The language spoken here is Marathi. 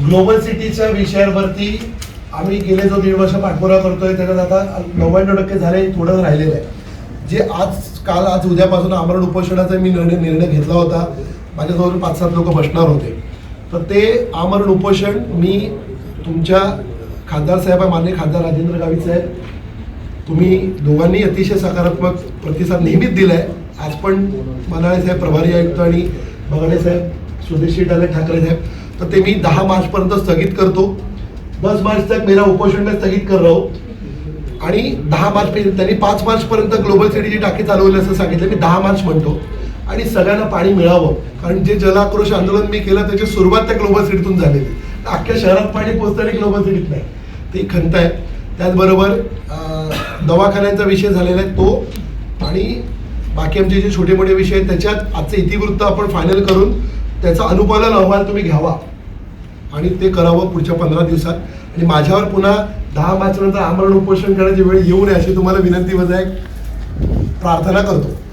ग्लोबल सिटीच्या विषयावरती आम्ही गेले जो दीड वर्ष पाठपुरा करतोय त्याच्यात आता नव्याण्णव टक्के झाले थोडं राहिलेलं आहे. जे आज काल आज उद्यापासून आमरण उपोषणाचा मी निर्णय निर्णय घेतला होता. माझ्याजवळ पाच सात लोक बसणार होते. तर ते आमरण उपोषण मी तुमच्या खासदार साहेब मान्य खासदार राजेंद्र गावित साहेब तुम्ही दोघांनी अतिशय सकारात्मक प्रतिसाद नेहमीच दिला आहे आज पण मनाळे साहेब प्रभारी आयुक्त आणि बगाडे साहेब स्वदेशी डाले ठाकरे साहेब. तर ते मी दहा मार्चपर्यंत स्थगित करतो. दस मार्च तक मेरा उपोषण मैं स्थगित कर रहा. आणि दहा मार्च पर्यंत त्यांनी पाच मार्च पर्यंत ग्लोबल सिटीची टाकी चालवली असं सांगितलं. मी दहा मार्च म्हणतो. आणि सगळ्यांना पाणी मिळावं. कारण जे जलाक्रोश आंदोलन मी केलं त्याची सुरुवात त्या ग्लोबल सिटीतून झालेली. अख्ख्या शहरात पाणी पोहोचतं आणि ग्लोबल सिटीत नाही. ती खंत आहे. त्याचबरोबर दवाखान्यांचा विषय झालेला आहे तो. आणि बाकी आमचे जे छोटे मोठे विषय आहेत त्याच्यात आजचं इतिवृत्त आपण फायनल करून त्याचा अनुपालन अहवाल तुम्ही घ्यावा. आणि ते करावं पुढच्या पंधरा दिवसात. आणि माझ्यावर पुन्हा दहा मार्च आमरण उपोषण करण्याची वेळ येऊ नये अशी तुम्हाला विनंती वजा एक प्रार्थना करतो.